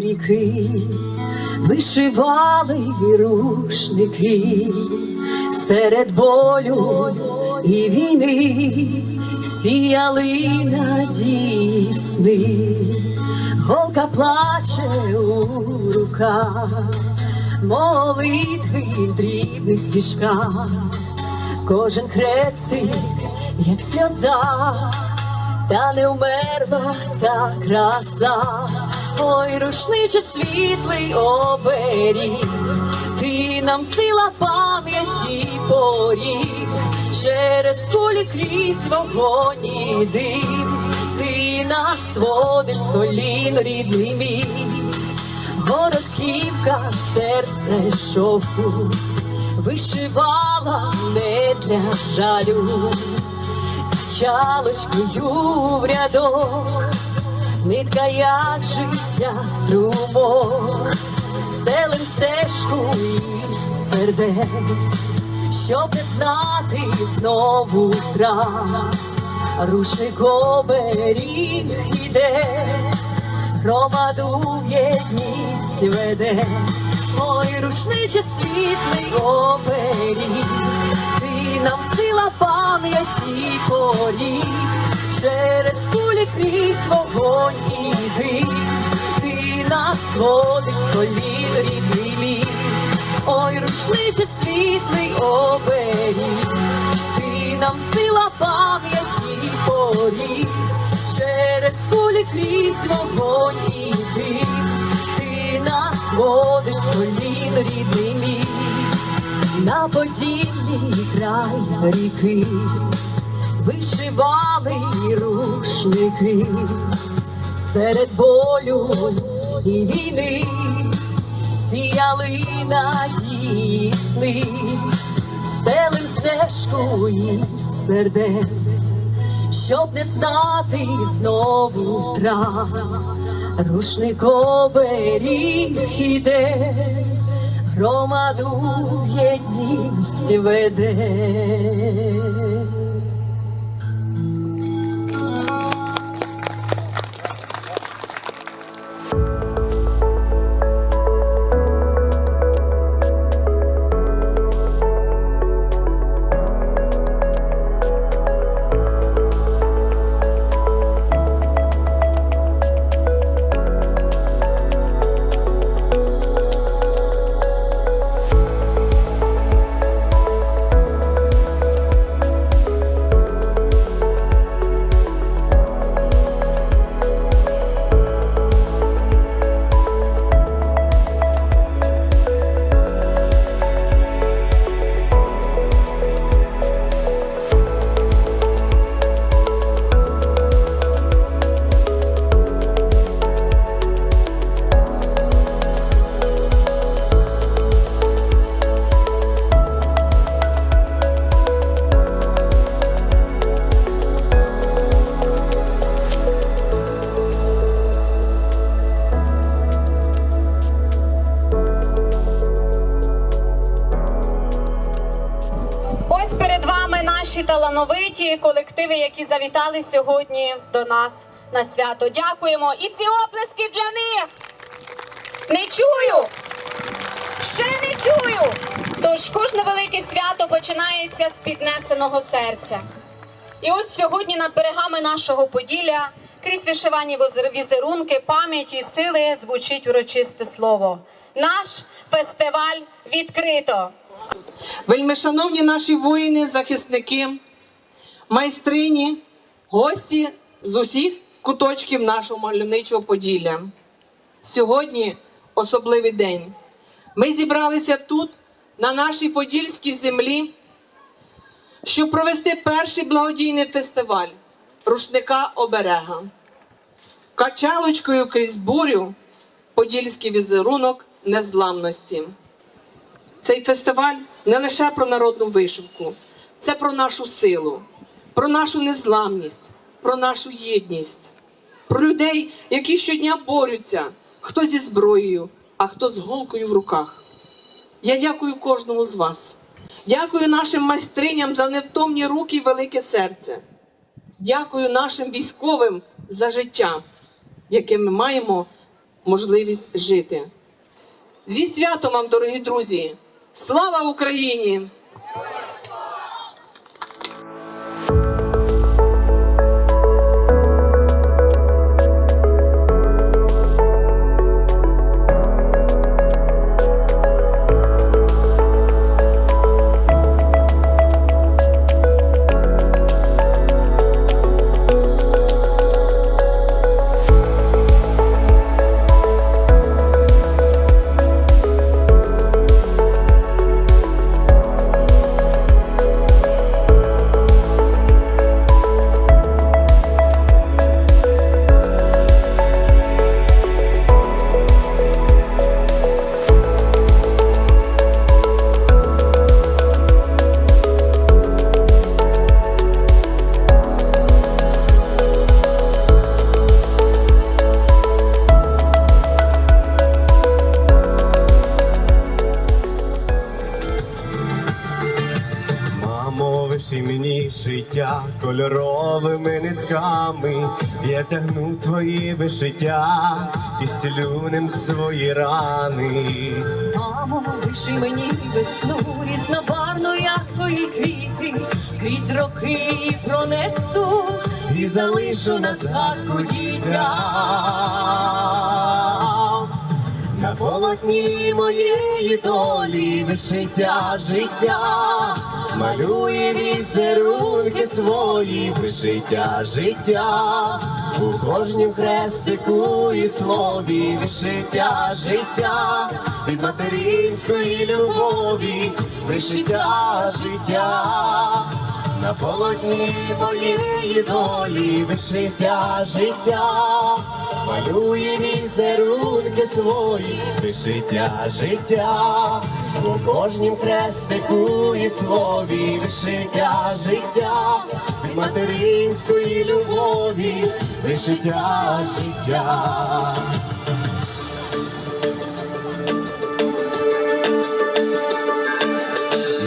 Ріки, вишивали рушники серед болю і війни, сіяли надії сни, голка плаче у руках, молитви в дрібних стіжках, кожен хрестик, як сльоза та не вмерла та краса, ой, рушниче світлий оберіг, ти нам сила пам'яті поріг, через кулі крізь вогонь і дим, ти нас водиш з колін, рідний мій, городківка, серце шовку, вишивала не для жалю. Чалочкою в рядок, нитка, як життя струмок, стелем стежку із сердець, щоб не знати знову втрат, рушник оберіг іде, громаду єдність веде, ой, рушниче світлий оберіг, ти нам сила пам'яті поріг, через кулі крізь вогонь і дим, ти нас водиш рідний мій, ой, рушниче світлий оберіг, ти нам сила пам'яті поріг, через кулі крізь вогонь і дим, ти нас водиш з рідний мій на поділлі край ріки, вишивали рушники серед болю і війни, сіяли надії сни, стелим стежку із сердець, щоб не знати знову втрат, рушник оберіг іде громаду єдність веде. Колективи, які завітали сьогодні до нас на свято. Дякуємо. І ці оплески для них. Не чую. Ще не чую. Тож кожне велике свято починається з піднесеного серця. І ось сьогодні над берегами нашого Поділля, крізь вишивані візерунки, пам'яті сили звучить урочисте слово. Наш фестиваль відкрито. Вельмишановні наші воїни, захисники, майстрині, гості з усіх куточків нашого мальовничого Поділля. Сьогодні особливий день. Ми зібралися тут, на нашій подільській землі, щоб провести перший благодійний фестиваль рушника оберега. Качалочкою крізь бурю подільський візерунок незламності. Цей фестиваль не лише про народну вишивку, це про нашу силу, про нашу незламність, про нашу єдність, про людей, які щодня борються, хто зі зброєю, а хто з голкою в руках. Я дякую кожному з вас. Дякую нашим майстриням за невтомні руки і велике серце. Дякую нашим військовим за життя. яке ми маємо можливість жити. Зі святом вам, дорогі друзі! Слава Україні! Кольоровими нитками, я тягну твої вишиття і стілю ним свої рани. Мамо, лиши мені весну, різнобарвну, як твої квіти, крізь роки пронесу І залишу на згадку дітям. На полотні моєї долі вишиття життя, малює візерунки свої, вишиття життя, у кожнім хрестику і слові вишиття життя, від материнської любові, вишиття життя. На полотні моєї долі вишиття життя, малює візерунки свої, вишиття життя, у кожнім хрестику і слові вишиття життя, материнської любові, вишиття життя.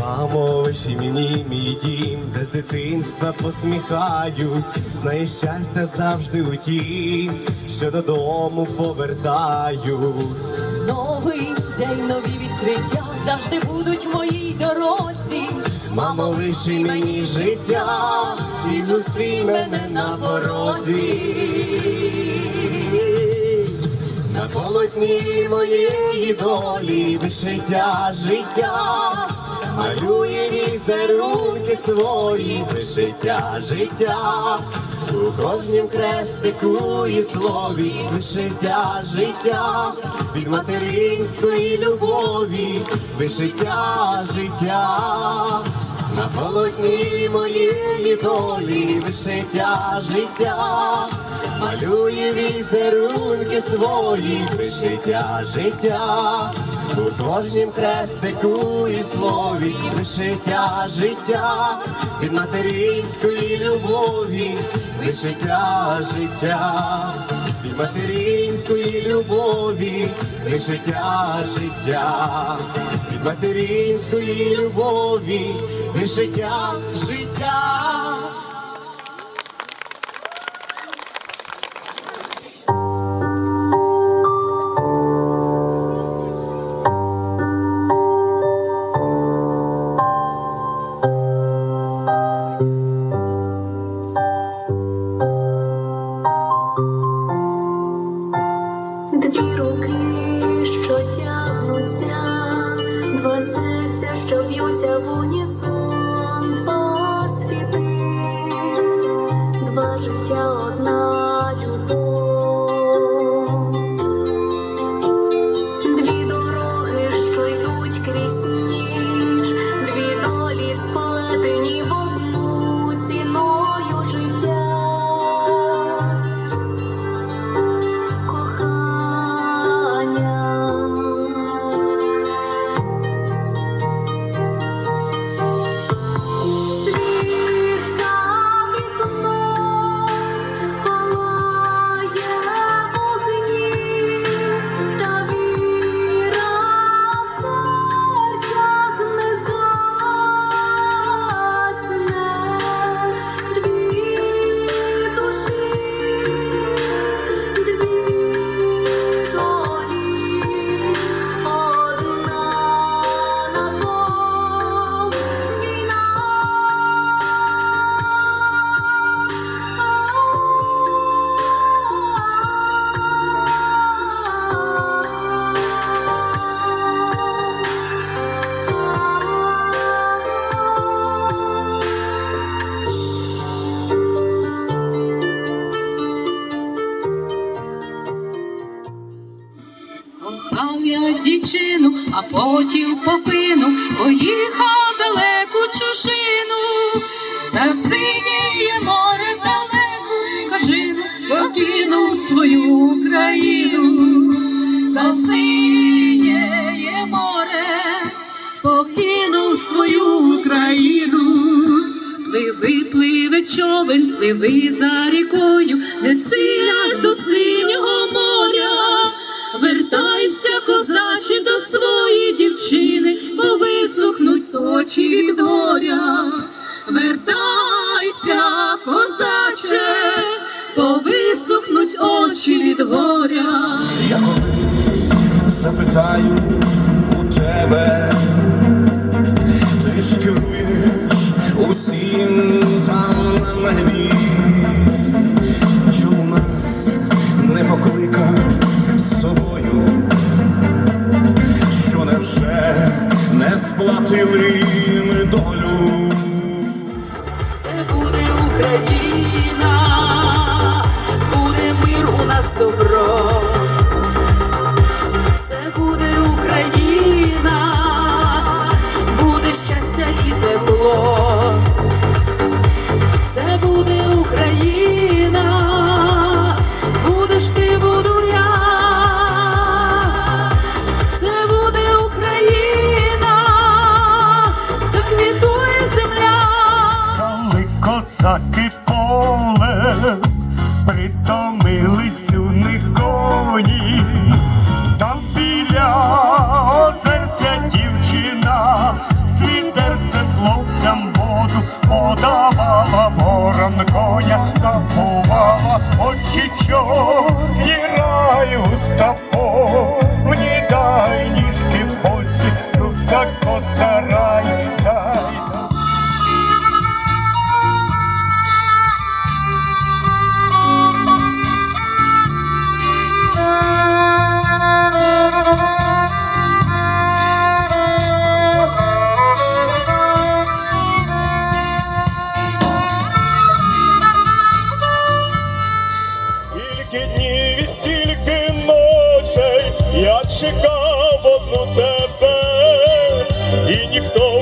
Мамо, виші мені мій дім, де з дитинства посміхаюсь, знає щастя завжди у тім, що додому повертаюсь. Новий день, нові відкриття завжди будуть в моїй дорозі. Мамо, виши мені життя і зустрій мене на порозі. На полотні моєї долі вишиття життя, малює візерунки свої, вишиття життя, у кожнім хрестику і слові вишиття життя, від материнської любові, вишиття життя. На полотні моєї долі вишиття життя, малює візерунки свої, вишиття життя, у кожнім хрестику і слові, вишиття життя, від материнської любові, вишиття життя, від материнської любові, вишиття життя, від материнської любові, вишиття життя. Потім попину, поїхав далеку чужину, за синє море далеку кажину, покинув свою країну, за синє море покинув свою країну. Пливи, пливе човен, пливи за рікою, очі від горя. Я колись запитаю у тебе, чекав одну тебе, і ніхто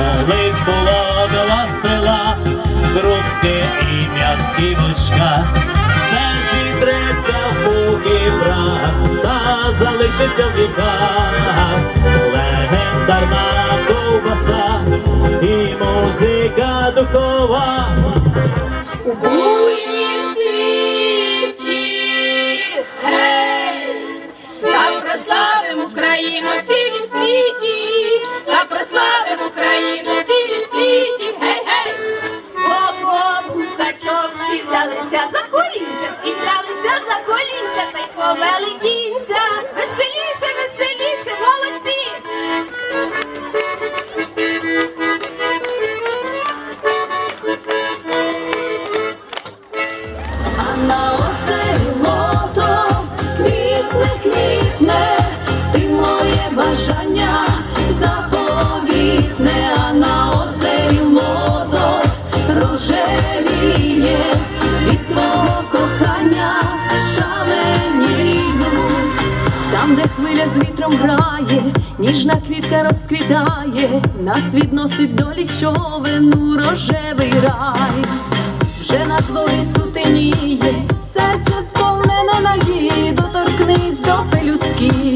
колись було два села, Крупське і м'ястівочка. Все зітреться в пух і прах, та залишиться в віках. Легендарна ковбаса і музика духова. Та прославим Україну в цілім світі, та прославим Оп-оп, гусачок, всі взялися за колінця, всі взялися за колінця, та й повели кінця. Де хвиля з вітром грає, ніжна квітка розквітає, нас відносить долі човен у рожевий рай. Вже на дворі сутеніє, серце сповнене нагі, доторкнись до пелюстків,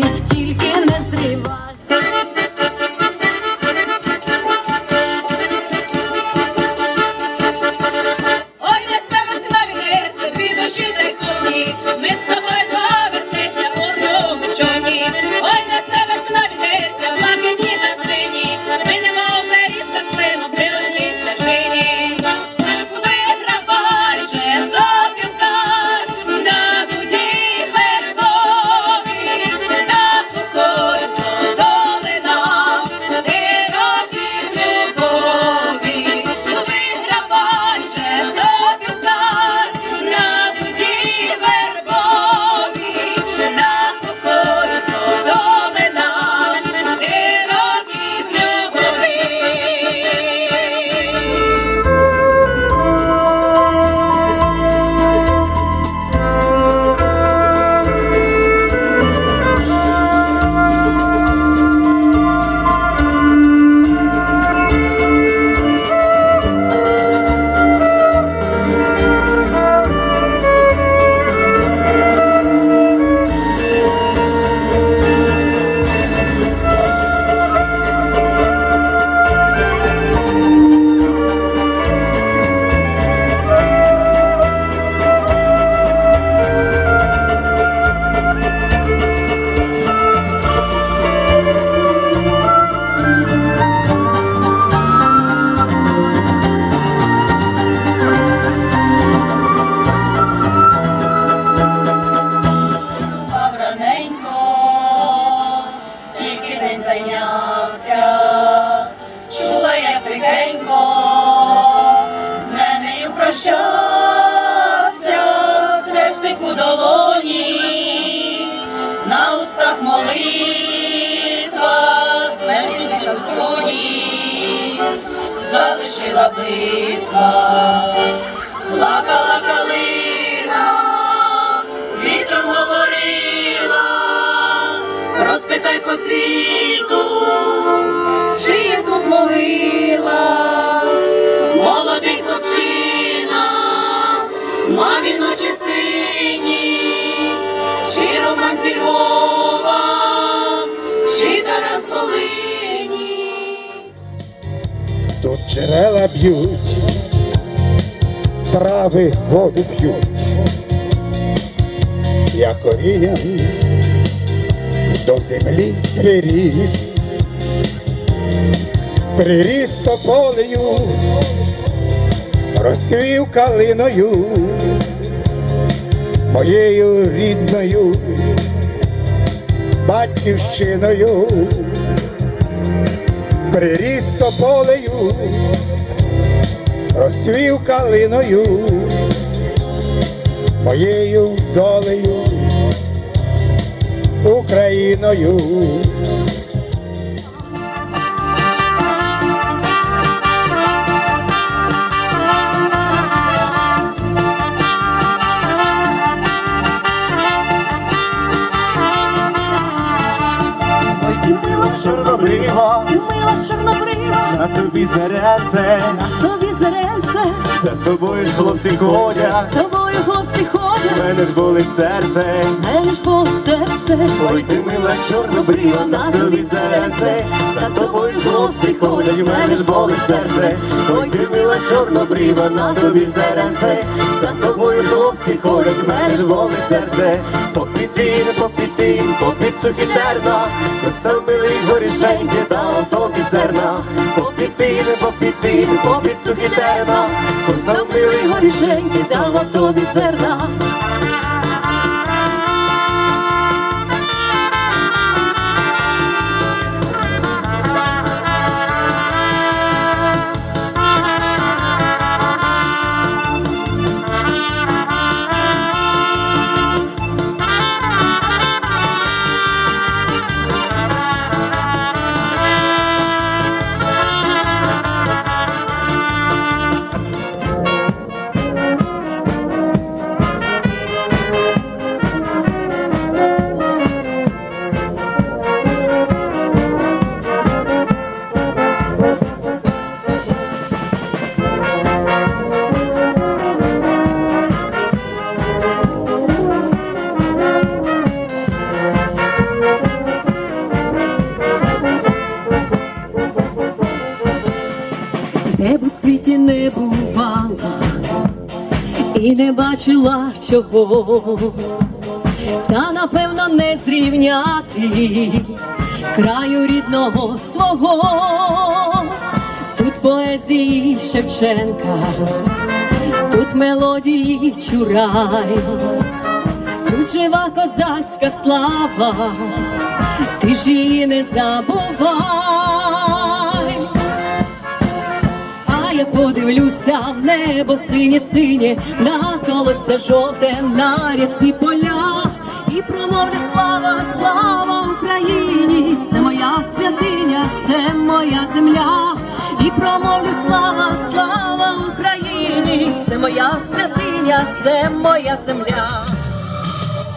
могила, молодий хлопчина, мамі ночі сині, чи роман зі Львова, чи Тарас Волині. Тут джерела б'ють, трави воду п'ють, я корінням до землі приріс, приріс тополею, розцвів калиною, моєю рідною батьківщиною приріс тополею, розцвів калиною, моєю долею, Україною. Тобою ж хлопці ходять, тобою хлопці ходять, мене ж болить серце. мене ж болить серце. Ой, ти мила чорнобрива, на тобі зарясе, за тобою ж хлопці ходять, мене ж болить серце. Ой, ти мила чорнобрива, на тобі зарясе, за тобою хлопці ходять, мене ж болить серце. Попід тин, попід сухі терна, Коса милий горішеньки дав тобі зерна. Попід бо попід тин, попід сухі терна, Коса милий горішеньки дала тобі зерна. Не бачила чого, та напевно не зрівняти краю рідного свого. Тут поезії Шевченка, тут мелодії Чурай, тут жива козацька слава, ти ж її не забувай. Я подивлюся в небо синє синє, на колося жовте, на рясні поля, і промовлю слава, слава Україні, це моя святиня, це моя земля, і промовлю слава, слава Україні, це моя святиня, це моя земля.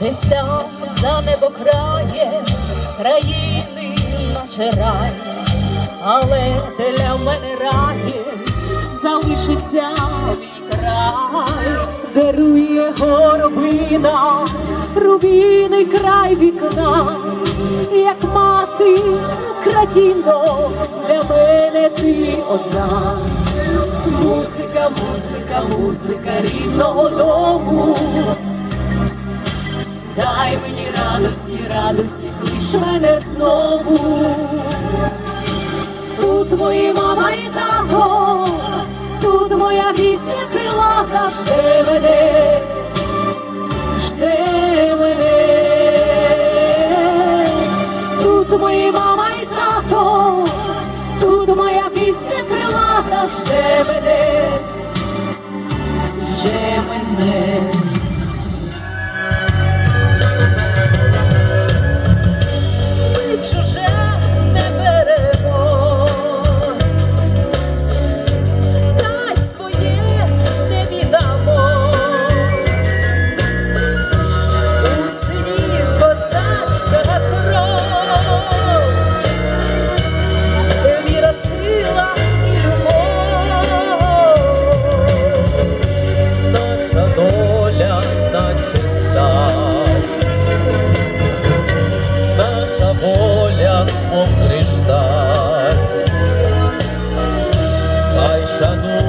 Десь там за небо крає країни наче рай, але для мене рає залишиться мій край, дарує горобина, рубіний край вікна, як мати кратіно, для мене ти одна. Музика, музика, музика рідного дому. Дай мені радості, радості, клич мене знову. Тут мої мама і тато, тут моя пісня крила завжди мене, Yaşadım.